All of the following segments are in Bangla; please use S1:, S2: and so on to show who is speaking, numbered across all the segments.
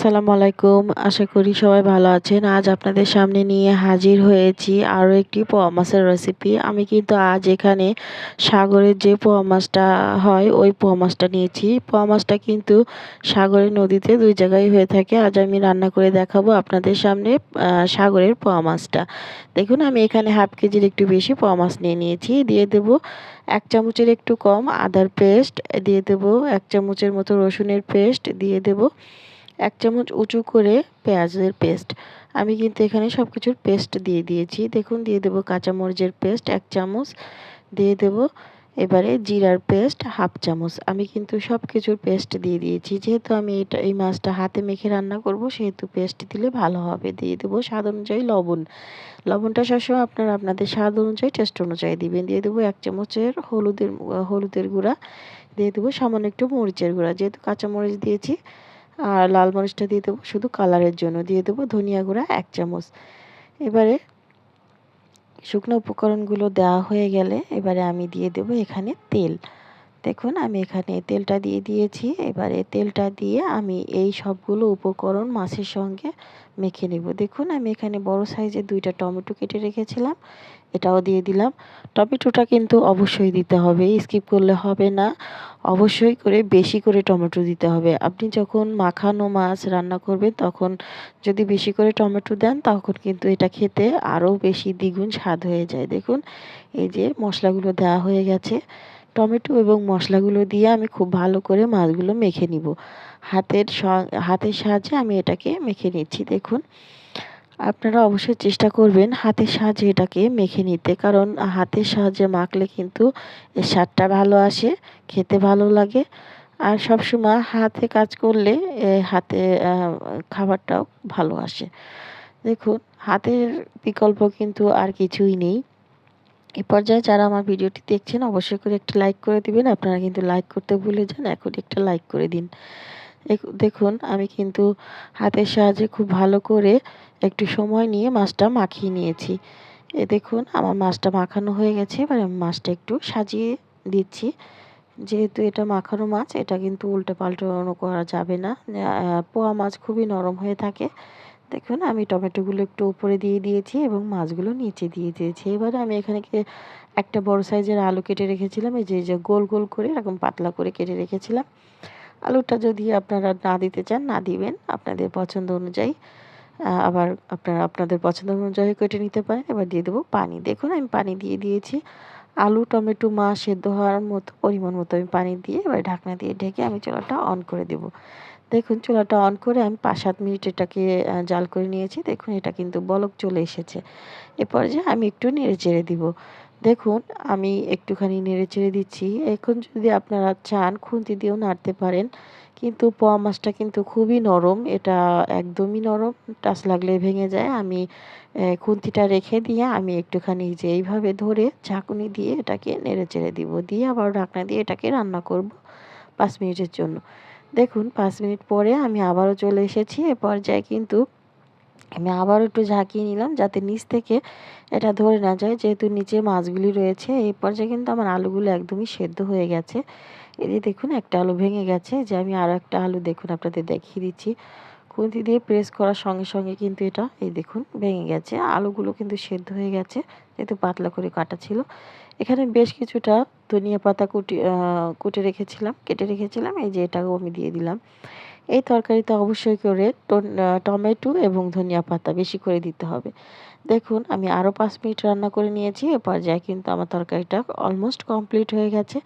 S1: আসসালামু আলাইকুম। আশা করি সবাই ভালো আছেন। আজ আপনাদের সামনে নিয়ে হাজির হয়েছি আরও একটি পোয়া মাছের রেসিপি আমি কিন্তু আজ এখানে সাগরের যে পোয়া মাছটা হয়, ওই পোয়া মাছটা নিয়েছি। পোয়া মাছটা কিন্তু সাগরের নদীতে দুই জায়গায় হয়ে থাকে। আজ আমি রান্না করে দেখাবো আপনাদের সামনে সাগরের পোয়া মাছটা। দেখুন, আমি এখানে হাফ কেজির একটু বেশি পোয়া মাছ নিয়ে নিয়েছি। দিয়ে দেব এক চামচের একটু কম আদার পেস্ট। দিয়ে দেব এক চামচের মতো রসুনের পেস্ট। দিয়ে দেব এক চামচ উঁচু করে পেঁয়াজের পেস্ট। আমি কিন্তু এখানে সব কিছুর পেস্ট দিয়ে দিয়েছি। দেখুন, দিয়ে দেবো কাঁচামরিচের পেস্ট এক চামচ। দিয়ে দেব এবারে জিরার পেস্ট হাফ চামচ। আমি কিন্তু সব কিছুর পেস্ট দিয়ে দিয়েছি। যেহেতু আমি এটা, এই মাছটা হাতে মেখে রান্না করব, সেহেতু পেস্ট দিলে ভালো হবে। দিয়ে দেবো স্বাদ অনুযায়ী লবণ। লবণটা সবসময় আপনারা আপনাদের স্বাদ অনুযায়ী, টেস্ট অনুযায়ী দিবেন। দিয়ে দেবো এক চামচের হলুদের হলুদের গুঁড়া। দিয়ে দেবো সামান্য একটু মরিচের গুঁড়া। যেহেতু কাঁচামরিচ দিয়েছি আর লাল মরিচটা দিয়ে দেবো, শুধু কালারের জন্য দিয়ে দেবো ধনিয়া গুঁড়া এক চামচ। এবারে শুকনো উপকরণগুলো দেওয়া হয়ে গেলে এবারে আমি দিয়ে দেবো এখানে তেল। দেখুন, আমি এখানে তেলটা দিয়ে দিয়েছি। এবারে তেলটা দিয়ে আমি এই সবগুলো উপকরণ মাছের সঙ্গে মেখে নেব। দেখুন, আমি এখানে বড় সাইজের দুইটা টমেটো কেটে রেখেছিলাম। এটাও দিয়ে দিলাম। টমেটোটা কিন্তু অবশ্যই দিতে হবে, স্কিপ করলে হবে না। অবশ্যই করে বেশি করে টমেটো দিতে হবে। আপনি যখন মাখানো মাছ রান্না করবেন, তখন যদি বেশি করে টমেটো দেন, তখন কিন্তু এটা খেতে আরও বেশি দ্বিগুণ স্বাদ হয়ে যায়। দেখুন, এই যে মশলাগুলো দেওয়া হয়ে গেছে। টমেটো এবং মশলাগুলো দিয়ে আমি খুব ভালো করে মাছগুলো মেখে নিব। হাতের হাতের সাহায্যে আমি এটাকে মেখে নিচ্ছি, দেখুন। আপনারা অবশ্যই চেষ্টা করবেন হাতের সাহায্যে এটাকে মেখে নিতে, কারণ হাতের সাহায্যে মাখলে কিন্তু এর স্বাদটা ভালো আসে, খেতে ভালো লাগে। আর সবসময় হাতে কাজ করলে হাতে খাবারটাও ভালো আসে। দেখুন, হাতের বিকল্প কিন্তু আর কিছুই নেই। এ পর্যায়ে যারা আমার ভিডিওটি দেখছেন, অবশ্যই করে একটা লাইক করে দিবেন। আপনারা কিন্তু লাইক করতে ভুলে যান, এখন একটা লাইক করে দিন। দেখুন, আমি কিন্তু হাতের সাহায্যে খুব ভালো করে একটু সময় নিয়ে মাছটা মাখিয়ে নিয়েছি। এ, দেখুন, আমার মাছটা মাখানো হয়ে গেছে। এবার আমি মাছটা একটু সাজিয়ে দিচ্ছি। যেহেতু এটা মাখানো মাছ, এটা কিন্তু উল্টে পাল্টানো করা যাবে না। পোয়া মাছ খুবই নরম হয়ে থাকে। দেখুন, আমি টমেটোগুলো একটু উপরে দিয়ে দিয়েছি এবং মাছগুলো নিচে দিয়ে দিয়েছি। এবারে আমি এখানে একটা বড় সাইজের আলু কেটে রেখেছিলাম। এই যে যে গোল গোল করে, এরকম পাতলা করে কেটে রেখেছিলাম। আলুটা যদি আপনারা না দিতে চান, না দিবেন। আপনাদের পছন্দ অনুযায়ী আবার আপনারা আপনাদের পছন্দ অনুযায়ী কেটে নিতে পারেন। এবার দিয়ে দেবো পানি। দেখুন, আমি পানি দিয়ে দিয়েছি। আলু, টমেটো, মা সেদ্ধ হওয়ার মতো, পরিমাণ মতো আমি পানি দিয়ে এবার ঢাকনা দিয়ে ঢেকে আমি চুলাটা অন করে দেব। দেখুন, চুলাটা অন করে আমি পাঁচ সাত মিনিট এটাকে জাল করে নিয়েছি। দেখুন, এটা কিন্তু বলক চলে এসেছে। এ পর্যায়ে আমি একটু নেড়ে চেড়ে দিব। দেখুন, আমি একটুখানি নেড়ে চেড়ে দিচ্ছি। এখন যদি আপনারা চান, খুন্তি দিয়েও নাড়তে পারেন। কিন্তু পোয়া মাছটা কিন্তু খুবই নরম। এটা একদমই নরম, টাচ লাগলে ভেঙে যায়। আমি খুন্তিটা রেখে দিয়ে আমি একটুখানি যে এইভাবে ধরে ঝাঁকুনি দিয়ে এটাকে নেড়ে চেড়ে দিব। দিয়ে আবার ঢাকনা দিয়ে এটাকে রান্না করব পাঁচ মিনিটের জন্য। দেখুন, পাঁচ মিনিট পরে আমি আবারও চলে এসেছি। এ পর্যায়ে কিন্তু আমি আবার একটু ঝাঁকিয়ে নিলাম যাতে নিচ থেকে এটা ধরে না যায়। যেহেতু নিচে মাছগুলি রয়েছে এই পর্যায়ে কিন্তু আমার আলুগুলো একদমই সেদ্ধ হয়ে গেছে। এই যে দেখুন, একটা আলু ভেঙে গেছে। যে আমি আরও একটা আলু দেখুন আপনাদের দেখিয়ে দিচ্ছি। খুন্তি দিয়ে প্রেস করার সঙ্গে সঙ্গে কিন্তু এটা, এই দেখুন, ভেঙে গেছে। আলুগুলো কিন্তু সেদ্ধ হয়ে গেছে, যেহেতু পাতলা করে কাটা ছিল। এখানে বেশ কিছুটা ধনিয়া পাতা কুটি কুটে রেখেছিলাম, কেটে রেখেছিলাম। এই যে এটাও আমি দিয়ে দিলাম। এই তরকারিতে অবশ্যই করে টমেটো এবং ধনিয়া পাতা বেশি করে দিতে হবে। দেখুন, আমি আরও পাঁচ মিনিট রান্না করে নিয়েছি, এ পর্যায়ে কিন্তু আমার তরকারিটা অলমোস্ট কমপ্লিট হয়ে গেছে।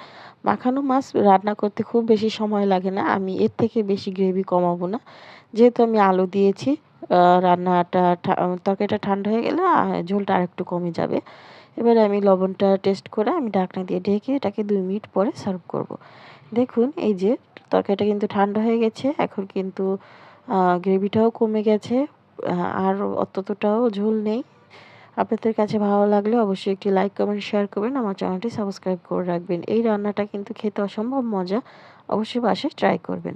S1: মাখানো মাছ রান্না করতে খুব বেশি সময় লাগে না, আমি এর থেকে বেশি গ্রেভি কমাবো না। যেহেতু আমি আলু দিয়েছি রান্নাটা তরকারিটা ঠান্ডা হয়ে গেলে ঝোলটা আরেকটু কমে যাবে। এবারে আমি লবণটা টেস্ট করে আমি ঢাকনা দিয়ে ঢেকে এটাকে দুই মিনিট পরে সার্ভ করব। দেখুন, এই যে তরকারিটা কিন্তু ঠান্ডা হয়ে গেছে, এখন কিন্তু গ্রেভিটাও কমে গেছে আর অতটাও ঝোল নেই। আপনাদের কাছে ভালো লাগলে অবশ্যই একটি লাইক, কমেন্ট, শেয়ার করবেন, আমার চ্যানেলটি সাবস্ক্রাইব করে রাখবেন। এই রান্নাটা কিন্তু খেতে অসম্ভব মজা, অবশ্যই বাসায় ট্রাই করবেন।